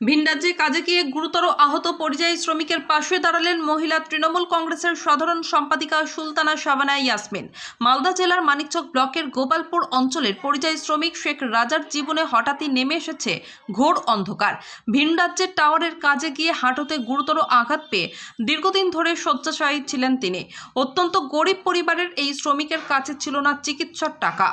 ভিনরাজ্যে কাজে গিয়ে গুরুতর আহত পরিযায়ী শ্রমিকের পাশে দাঁড়ালেন মহিলা তৃণমূল কংগ্রেসের সাধারণ সম্পাদিকা সুলতানা শাবানা ইয়াসমিন। মালদা জেলার মানিকচক ব্লকের গোপালপুর অঞ্চলের পরিযায়ী শ্রমিক শেখ রাজার জীবনে হঠাৎই নেমে এসেছে ঘোর অন্ধকার। ভিনরাজ্যের টাওয়ারের কাজে গিয়ে হাঁটুতে গুরুতর আঘাত পেয়ে দীর্ঘদিন ধরে শয্যাশায়ী ছিলেন তিনি। অত্যন্ত গরিব পরিবারের এই শ্রমিকের কাছে ছিল না চিকিৎসার টাকা।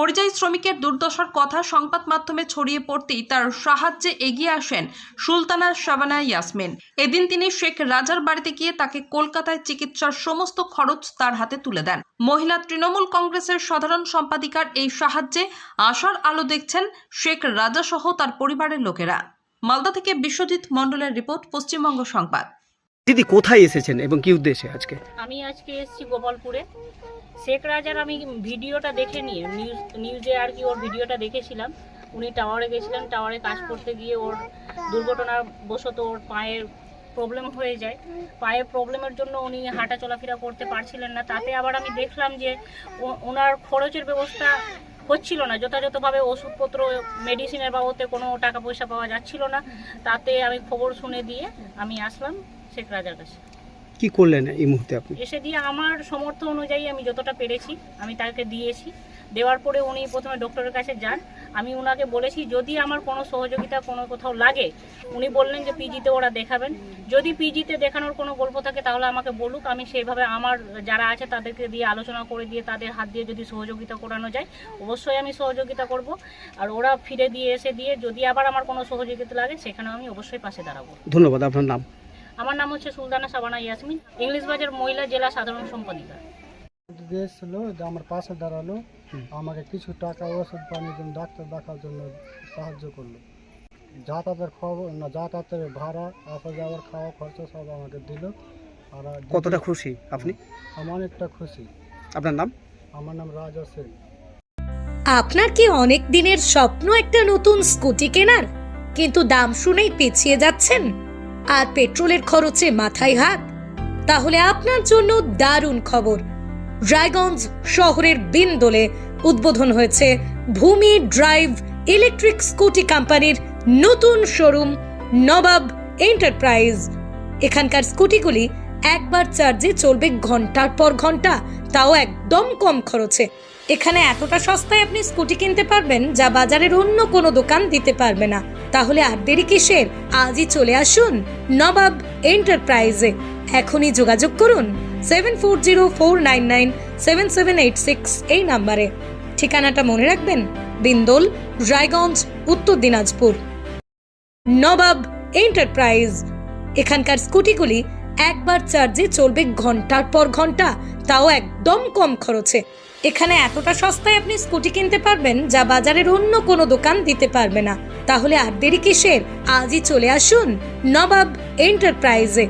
পরিযায়ী শ্রমিকের দুর্দশার কথা সংবাদ মাধ্যমে ছড়িয়ে পড়তেই তার সাহায্যে এগিয়ে আসেন সুলতানা শাবানা ইয়াসমিন। এদিন তিনি শেখ রাজার বাড়িতে গিয়ে তাকে কলকাতায় চিকিৎসার সমস্ত খরচ তার হাতে তুলে দেন। মহিলা তৃণমূল কংগ্রেসের সাধারণ সম্পাদিকার এই সাহায্যে আশার আলো দেখছেন শেখ রাজা সহ তার পরিবারের লোকেরা। মালদা থেকে বিশ্বজিৎ মণ্ডলের রিপোর্ট, পশ্চিমবঙ্গ সংবাদ। দিদি কোথায় এসেছেন এবং কি উদ্দেশ্যে আজকে? আমি আজকে এসেছি গোপালপুরে। শেখ রাজার আমি ভিডিওটা দেখে নিয়ে নিউজ নিউজে আর কি ওর ভিডিওটা দেখেছিলাম। উনি টাওয়ারে গেছিলেন টাওয়ারে কাজ করতে গিয়ে ওর দুর্ঘটনার বশত ওর পায়ের প্রবলেম হয়ে যায়। পায়ের প্রবলেমের জন্য উনি হাঁটা চলাফেরা করতে পারছিলেন না। তাতে আবার আমি দেখলাম যে ওনার খরচের ব্যবস্থা হচ্ছিল না। যথাযথভাবে ওষুধপত্র মেডিসিনের বাবদে কোনো টাকা পয়সা পাওয়া যাচ্ছিল না। তাতে আমি খবর শুনে দিয়ে আমি আসলাম। শেখ রাজার কাছে। কি করলেন এই মুহূর্তে আপনি? এসে দিয়ে আমার সমর্থ অনুযায়ী আমি যতটা পেরেছি আমি তাকে দিয়েছি। দেওয়ার পরে উনি প্রথমে ডক্টরের কাছে যান। আমি ওনাকে বলেছি যদি আমার কোনো সহযোগিতা কোনো কোথাও লাগে উনি বললেন যে পিজিতে ওরা দেখাবেন। যদি পিজিতে দেখানোর কোনো গল্প থাকে তাহলে আমাকে বলুক। আমি সেইভাবে আমার যারা আছে তাদেরকে দিয়ে আলোচনা করে দিয়ে তাদের হাত দিয়ে যদি সহযোগিতা করানো যায় অবশ্যই আমি সহযোগিতা করব। আর ওরা ফিরে দিয়ে এসে দিয়ে যদি আবার আমার কোনো সহযোগিতা লাগে সেখানেও আমি অবশ্যই পাশে দাঁড়াবো। ধন্যবাদ আপনার নাম? আমার নাম হচ্ছে সুলতানা সাবানা ইয়াসমিন। ইংলিশ বাজার মহিলা জেলা সাধারণ সম্পাদিকা। দিয়েছিল যে আমার পাশে দাঁড়াল। আমাকে কিছু টাকা ওষুধ পানির জন্য ডাক্তার দেখার জন্য সাহায্য করল। যাতায়াতের খবর না যাতায়াতের ভাড়া আসা যাওয়ার খাওয়া খরচা সব আমাকে দিল। আর কতটা খুশি আপনি? আমার অনেকটা খুশি। আপনার নাম? আমার নাম রাজা সেন। আপনার কি অনেক দিনের স্বপ্ন একটা নতুন স্কুটি কেনার? কিন্তু দাম শুনেই পিছিয়ে যাচ্ছেন? আর পেট্রোলের খরচে মাথায় হাত? তাহলে আপনার জন্য দারুণ খবর। রায়গঞ্জ শহরের বিন্দোলে উদ্বোধন হয়েছে ভূমি ড্রাইভ ইলেকট্রিক স্কুটি কোম্পানির নতুন শোরুম নবাব এন্টারপ্রাইজ। এখানকার স্কুটিগুলি একবার চার্জে চলবে ঘণ্টার পর ঘণ্টা, তাও একদম কম খরচে। এখানে এতটা সস্তায় আপনি স্কুটি কিনতে পারবেন যা বাজারের অন্য কোনো দোকান দিতে পারবে না। তাহলে আর দেরি কিসের? আজই চলে আসুন নবাব এন্টারপ্রাইজে। এখনই যোগাযোগ করুন seven four zero four nine nine seven seven eight six এই নাম্বারে। ঠিকানাটা মনে রাখবেন? বিন্দোল, রায়গঞ্জ, উত্তর দিনাজপুর। নবাব এন্টারপ্রাইজ। এখানকার স্কুটিগুলি একবার চার্জে চলবে ঘণ্টার পর ঘণ্টা, তাও একদম কম খরচে। এখানে এতটা সস্তায় আপনি স্কুটি কিনতে পারবেন যা বাজারের অন্য কোনো দোকান দিতে পারবে না। তাহলে আর দেরি কিসের? আজই চলে আসুন নবাব এন্টারপ্রাইজে।